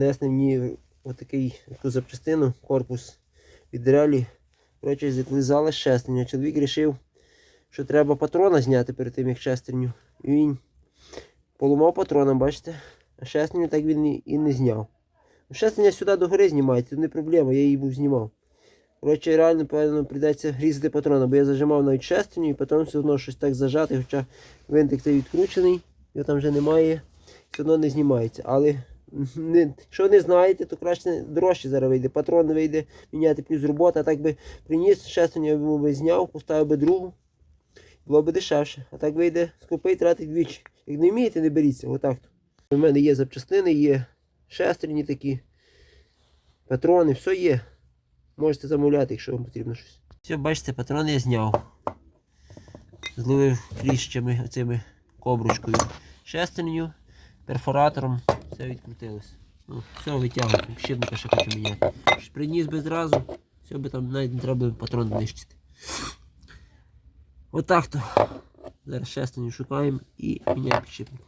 Несли мені отакий таку запчастину, корпус від релі. Коротше, злизала шестерня. Чоловік вирішив, що треба патрона зняти перед тим, як шестерню. І він поламав патрона, бачите? А шестерню так він і- не зняв. Шестерня сюди до гори знімається, не проблема, я її був знімав. Коротше, реально, певно, прийдеться різати патрона, бо я зажимав навіть шестерню і патрон все одно щось так зажатий, хоча винтик цей відкручений, його там вже немає, все одно не знімається. Але не, якщо не знаєте, то краще дорожче зараз вийде. Патрон вийде міняти плюс робота, а так би приніс, я б би зняв, поставив би другу, було б дешевше. А так вийде, скупий, тратить двічі. Як не вмієте, не беріться, отак. У мене є запчастини, є шестерні такі, патрони, все є. Можете замовляти, якщо вам потрібно щось. Все, бачите, патрон я зняв. Зловив кліщами оцими кобручкою. Шестерню, перфоратором, все відкрутилось. Ну, все витягнуто, щитника ще хочу міняти. Приніс би зразу, все би там навіть не треба патрон нищити. Отак то. Зараз шестерню шукаємо і міняємо підшипник.